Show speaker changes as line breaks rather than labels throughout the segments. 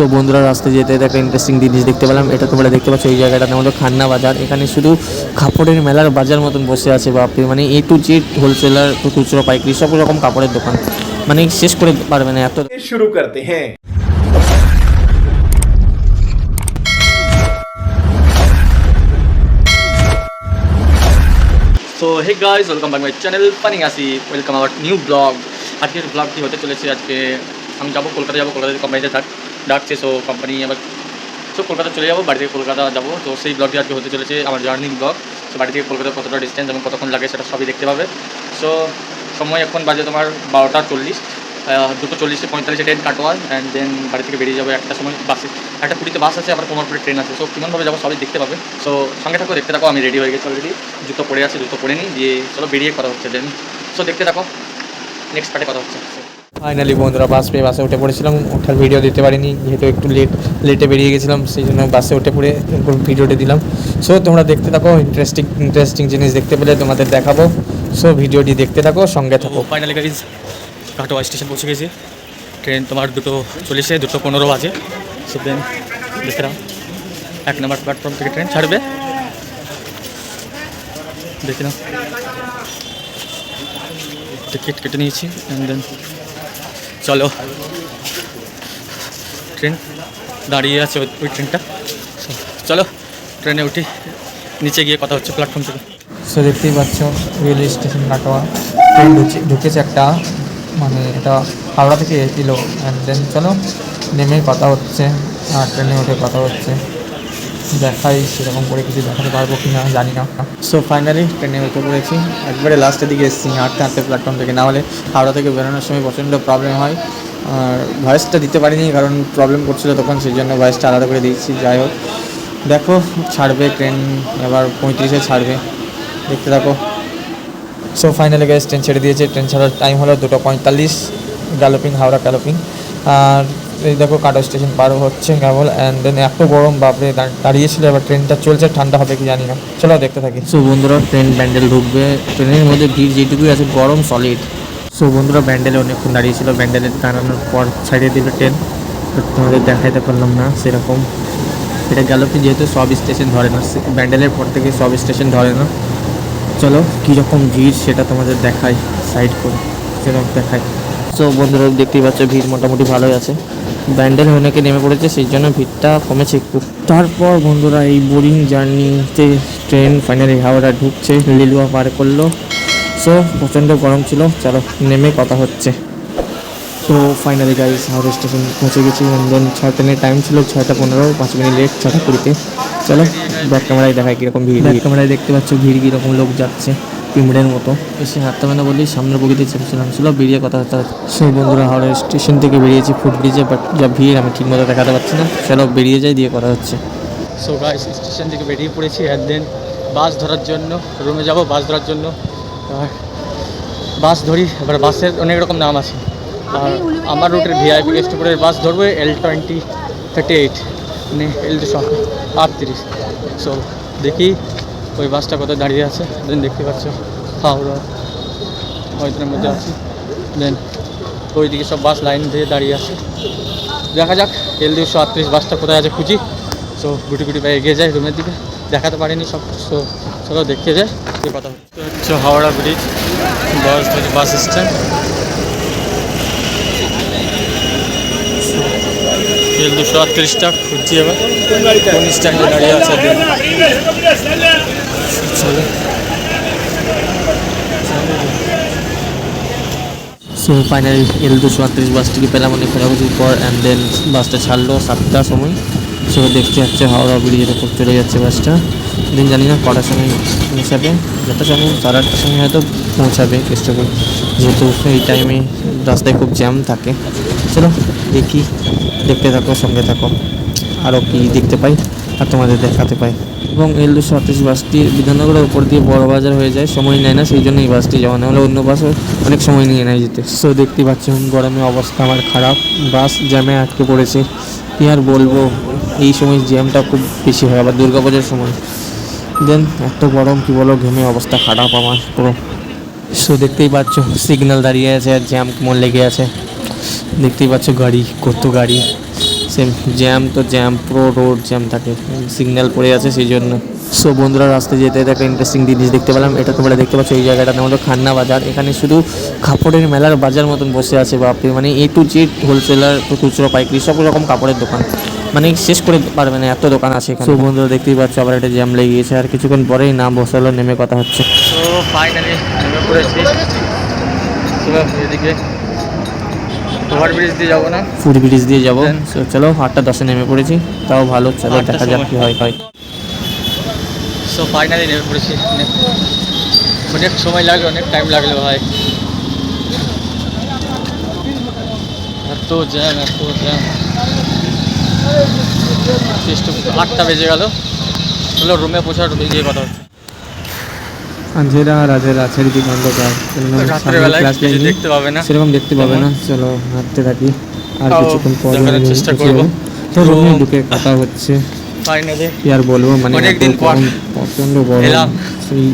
So বন্ধুরা রাস্তায় যেতে যেতে একটা ইন্টারেস্টিং জিনিস দেখতে পেলাম। এটা তোমরা দেখতে পাচ্ছ এই জায়গাটা তোমাদের খান্না বাজার। এখানে শুধু কাপড়ের মেলার বাজার মতন বসে আছে বাপরে মানে A to Z wholesaler to খুচরো পাইকারি সব রকম কাপড়ের দোকান। মানে শেষ করে পারবে না এত।
শুরু করতে হ্যাঁ।
So hey guys welcome back my channel পানি আসি ওয়েলকাম আওয়ার নিউ ব্লগ আজকের ব্লগটি হতে চলেছে? আজকে আমি যাব কলকাতা যাব কলকাতা কোম্পানিতে থাক। ডাকছে সো কোম্পানি আবার সো কলকাতা চলে যাব, বাড়ি থেকে কলকাতা যাব। তো সেই ব্লগটি আজকে হতে চলেছে আমার জার্নি ব্লগ সো বাড়ি থেকে কলকাতা কতটা ডিস্টেন্স এবং কতক্ষণ লাগে সেটা সবই দেখতে পাবে। সো সময় এখন বাজে তোমার বারোটা চল্লিশ। দুটো চল্লিশে পঁয়তাল্লিশে ট্রেন কাটোয়া অ্যান্ড দেন বাড়ি থেকে বেরিয়ে যাব একটা সময় বাসে। একটা পুরীতে বাস আছে, আবার কোমরপুরে ট্রেন আছে। সো কেমনভাবে যাব সবই দেখতে পাবে। সো সঙ্গে থাকো, দেখতে থাকো, আমি রেডি হয়ে গেছি অলরেডি জুতো পরে আছে, জুতো পরে নিই, দিয়ে চলো বেরিয়ে কথা হচ্ছে দেন সো দেখতে থাকো নেক্সট পার্টে কথা হচ্ছে।
ফাইনালি বন্ধুরা বাস পেয়ে বাসে উঠে পড়েছিলাম। ওঠার ভিডিও দিতে পারিনি, যেহেতু একটু লেট লেটে বেরিয়ে গেছিলাম, সেই জন্য বাসে উঠে পড়ে এরপর ভিডিওটা দিলাম। সো তোমরা দেখতে থাকো ইন্টারেস্টিং ইন্টারেস্টিং জিনিস দেখতে পেলে তোমাদের দেখাবো। সো ভিডিওটি দেখতে থাকো, সঙ্গে থাকো।
ফাইনালি গাইজ কাটোয়া স্টেশন পৌঁছে গেছি। ট্রেন তোমার দুটো চল্লিশে, দুটো পনেরো বাজে। সো দেন দেখতে এক নম্বর প্ল্যাটফর্ম থেকে ট্রেন ছাড়বে। দেখে নাও। টিকিট কেটে নিয়েছি অ্যান্ড দেন চলো। ট্রেন দাঁড়িয়ে আছে ওই ট্রেনটা। চলো, ট্রেনে উঠি। নিচে গিয়ে কথা হচ্ছে প্ল্যাটফর্ম থেকে।
সো দেখতেই পাচ্ছ রেল স্টেশন কাটোয়া ট্রেন ঢুকে- ঢুকেছে একটা মানে এটা হাওড়া থেকে এসেছিল অ্যান্ড দেন চলো, নেমে কথা হচ্ছে। আর ট্রেনে উঠে কথা হচ্ছে। দেখাই, সেরকম করে কিছু দেখাতে পারব কি না জানি না। সো ফাইনালি ট্রেনে উঠে পড়েছি। একবারে লাস্টের দিকে এসেছি, হাঁটতে হাঁটতে প্ল্যাটফর্ম থেকে। না হলে হাওড়া থেকে বেরোনোর সময় প্রচণ্ড প্রবলেম হয়। আর ভয়েসটা দিতে পারিনি, কারণ প্রবলেম করছিল তখন, সেই জন্য ভয়েসটা আলাদা করে দিয়েছি। যাই হোক, দেখো, ছাড়বে ট্রেন এবার পঁয়ত্রিশে ছাড়বে। দেখতে থাকো। সো ফাইনালি গ্যাস ট্রেন ছেড়ে দিয়েছে। ট্রেন ছাড়ার টাইম হলো দুটো পঁয়তাল্লিশ গ্যালোপিং হাওড়া গ্যালোপিং আর এই দেখো কাটো স্টেশন পার হচ্ছে কেবল অ্যান্ড দেন এত গরম, বাপরে দাঁড়িয়েছিল এবার ট্রেনটা চলছে, ঠান্ডা হবে কি জানি না। চলো দেখতে থাকি। সো বন্ধুরা ট্রেন ব্যান্ডেল ঢুকবে। ট্রেনের মধ্যে ভিড় যেটুকুই আছে, গরম সলিড সো বন্ধুরা ব্যান্ডেলে অনেকক্ষণ দাঁড়িয়েছিল। ব্যান্ডেলে দাঁড়ানোর পর ছাড়িয়ে দিল ট্রেন তোমাদের দেখাইতে পারলাম না সেরকম। এটা গেল কি যেহেতু সব স্টেশন ধরে না। ব্যান্ডেলের পর থেকে সব স্টেশন ধরে না। চলো, কীরকম ভিড় সেটা তোমাদের দেখাই সাইড করে। সেরকম দেখাই। সো বন্ধুরা, দেখতেই পাচ্ছ, ভিড় মোটামুটি ভালোই আছে। ব্যান্ডেল অনেকে নেমে পড়েছে, সেই জন্য ভিড়টা কমেছে একটু। তারপর বন্ধুরা, এই বোরিং জার্নিতে ট্রেন ফাইনালি হাওড়া ঢুকছে, লিলুয়া পার করল। সো প্রচণ্ড গরম ছিল, চলো, নেমে কথা হচ্ছে। তো ফাইনালি গাইস হাওড়া স্টেশন পৌঁছে গেছি। দেন ছয় ট্রেনের টাইম ছিল, ছয়টা পনেরো, পাঁচ মিনিট লেট ছটা কুড়িতে। চলো, ব্যাক ক্যামেরায় দেখায় কীরকম ভিড়। ব্যাক ক্যামেরায় দেখতে পাচ্ছ, ভিড় কীরকম লোক যাচ্ছে। পিমড়ের মতো। এসে হাঁটতে হবে বলি সামনের বগিতে চেপেছিলাম ছিল বেরিয়ে কথা হতে সেই বন্ধুরা হাওড়া স্টেশন থেকে বেরিয়েছি ফুট ব্রিজে বাট যা ভিড় আমি ঠিক মতো দেখাতে পারছি না। চলো বেরিয়ে যাই দিয়ে কথা হচ্ছে।
সো গাইস স্টেশন থেকে বেরিয়ে পড়েছি অ্যান্ড দেন বাস ধরার জন্য রুমে যাব বাস ধরার জন্য। আর বাস ধরি এবার বাসের অনেক রকম নাম আছে। আর আমার রুটের ভিআইপি গেস্টপুরের বাস ধরবো এল টোয়েন্টি থার্টি এইট মানে এল দুশো আটত্রিশ। সো দেখি ওই বাসটা কোথায় দাঁড়িয়ে আছে? দেন দেখতে পাচ্ছ, হাওড়া। ওইটার মধ্যে আছি। দেন ওইদিকে সব বাস লাইন দিয়ে দাঁড়িয়ে আছে। দেখা যাক, এল দুশো আটত্রিশ বাসটা কোথায় আছে খুঁজি। সো গুটি গুটি পায়ে এগিয়ে যায় রুমের দিকে। দেখাতে পারিনি সব সো চলো দেখতে যাই কথা হচ্ছে Howrah bridge, bus bus stand. L দুশো আটত্রিশটা খুঁজছি এবার। কোন স্ট্যান্ডে দাঁড়িয়ে আছে
সো ফাইনালি এল দুশো আটত্রিশ বাসটিকে পেলাম অনেক খোঁজাখুঁজির পর অ্যান্ড দেন বাসটা ছাড়লো সাতটার সময়। সো দেখতে যাচ্ছে হাওড়া ব্রিজের উপর চলে যাচ্ছে বাসটা দিন জানি না কটার সময় পৌঁছাবে, যত সময় সাড়ে আটটার সময় হয়তো পৌঁছাবে কেষ্টপুর যেহেতু এই টাইমে রাস্তায় খুব জ্যাম থাকে। চলো দেখি, দেখতে থাকো, সঙ্গে থাকো। আরও কি দেখতে পাই আর তোমাদের দেখাতে পাই। এবং এল দুশো আটত্রিশ বাসটি বিধাননগরের উপর দিয়ে বড় বাজার হয়ে যায়, সময় নেয় না, সেই জন্য এই বাসটি যাওয়া না হলে অন্য বাসও অনেক সময় নিয়ে নেয় যেতে। সো দেখতে পাচ্ছি গরমে অবস্থা আমার খারাপ। বাস জ্যামে আটকে পড়েছে। কি আর বলব, এই সময় জ্যামটা খুব বেশি হয়, আবার দুর্গাপূজার সময়। দেন এত গরম, কি বলো, ঘেমে অবস্থা খারাপ আমার পুরো। সো দেখতেই পাচ্ছ সিগন্যাল দাঁড়িয়ে আছে আর জ্যাম কেমন লেগে আছে। দেখতেই পাচ্ছ, গাড়ি, কত গাড়ি।
সেম জ্যাম তো জ্যাম পুরো রোড জ্যাম থাকে। সিগন্যাল পড়ে আছে সেই জন্য। সো বন্ধুরা রাস্তায় যেতে যেতে একটা ইন্টারেস্টিং জিনিস দেখতে পেলাম। এটা তোমরা দেখতে পাচ্ছ এই জায়গাটার নাম হলো খান্না বাজার। এখানে শুধু কাপড়ের মেলার বাজার মতন বসে আছে বাপরে। মানে এ টু জেড হোলসেলার খুচরো পাইকারি সব রকম কাপড়ের দোকান। মানে শেষ করে পারবে না এত দোকান আছে এখানে। সো বন্ধুরা দেখতেই পাচ্ছ আবার একটা জ্যাম লেগে গেছে আর কিছুক্ষণ পরেই নাম বসালো নেমে কথা হচ্ছে।
তো ফাইনালি নেমে পড়েছি। চলো এদিকে। ওভারব্রিজ দিয়ে যাব না?
ফুড ব্রিজ দিয়ে যাব। চলো আটটা দশে নেমে পড়েছি। তাও ভালো চলো দেখা যাক কি হয় হয়।
সো ফাইনালি নেমে পড়েছি। অনেক সময় লাগল অনেক টাইম লাগল ভাই। এত জ্যাম এত জ্যাম আটটা বেজে গেল। চলো রুমে পৌঁছার রুমে গিয়ে কথা হচ্ছে।
দিক অন্ধকার।
দেখতে পাবে না।
সেরকম দেখতে পাবে না। চলো। হাঁটতে থাকি। আর কিছুক্ষণ পর
চেষ্টা করব।
যাব। তো রুমে ঢুকে কথা হচ্ছে।
ফাইনালি
কি আর বলব মানে
অনেকদিন পর
প্রচণ্ড গরম।
এলাম।
সেই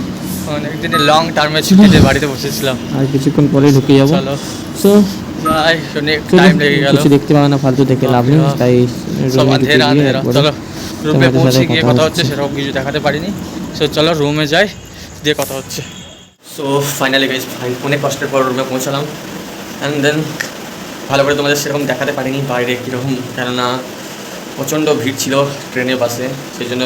লং টার্মে ছুটিতে বাড়িতে বসেছিলাম।
আর কিছুক্ষণ পরে ঢুকে যাব।
চলো।
সো
যাই অনেক
চলো,
টাইম লেগে গেল।
কিছু দেখতে পাবে না ফালতু দেখে লাভ নেই তাই
সব
রুমে
আন্ধেরা আন্ধেরা চলো রুমে পৌঁছে গিয়ে
কথা
হচ্ছে। সেরকম কিছু দেখাতে পারিনি। সো চলো রুমে যাই দিয়ে কথা হচ্ছে। সো ফাইনালি গাইজ অনেক কষ্টের পর রুমে পৌঁছালাম। অ্যান্ড দেন ভালো করে তোমাদের সেরকম দেখাতে পারিনি বাইরে কীরকম কেননা প্রচণ্ড ভিড় ছিল ট্রেনে বাসে, সেই জন্য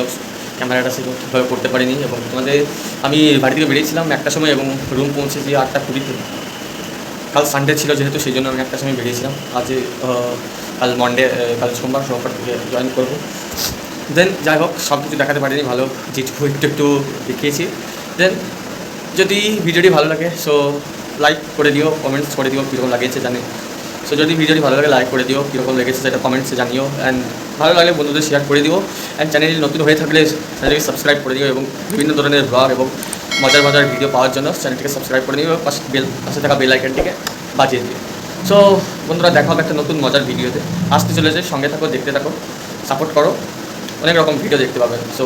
ক্যামেরাটা সেরকম ঠিকভাবে করতে পারিনি এবং তোমাদের, আমি বাড়ি থেকে বেরিয়েছিলাম একটা সময় এবং রুম পৌঁছেছি আটটা কুড়িতে কাল সানডে ছিল যেহেতু, সেই জন্য আমি একটা সময় বেরিয়েছিলাম। আজ কাল মন্ডে কাল সোমবার সোমবার থেকে জয়েন করব। দেন যাই হোক সব কিছু দেখাতে পারিনি, ভালো যেটুকু একটু একটু দেখিয়েছি। দেন যদি ভিডিওটি ভালো লাগে সো লাইক করে দিও কমেন্টস করে দিও, কীরকম লাগিয়েছে জানি। সো যদি ভিডিওটি ভালো লাগে লাইক করে দিও। কীরকম লেগেছে সেটা কমেন্টসে জানিও। অ্যান্ড ভালো লাগলে বন্ধুদের শেয়ার করে দিও। অ্যান্ড চ্যানেল নতুন হয়ে থাকলে চ্যানেলটিকে সাবস্ক্রাইব করে দিও এবং বিভিন্ন ধরনের ব্লগ এবং মজার মজার ভিডিও পাওয়ার জন্য চ্যানেলটিকে সাবস্ক্রাইব করে দিও পাশে বেল পাশে থাকা বেল আইকনটিকে বাজিয়ে দিও। সো বন্ধুরা, দেখা হবে একটা নতুন মজার ভিডিওতে আসতে চলেছে, সঙ্গে থাকো, দেখতে থাকো সাপোর্ট করো। অনেক রকম ভিডিও দেখতে পাবেন সো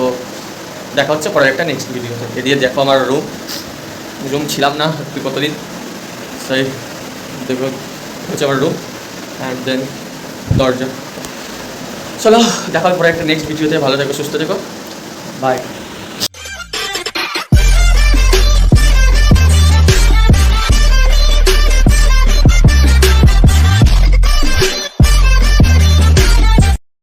দেখা হচ্ছে পরের একটা নেক্সট ভিডিওতে এদিকে দেখো আমার রুম রুম ছিলাম না কতদিন? সেই, দেখো হচ্ছে আমার রুম অ্যান্ড দেন দরজা। চলো, দেখা পরে একটা নেক্সট ভিডিওতে ভালো থেকো, সুস্থ থেকো। বাই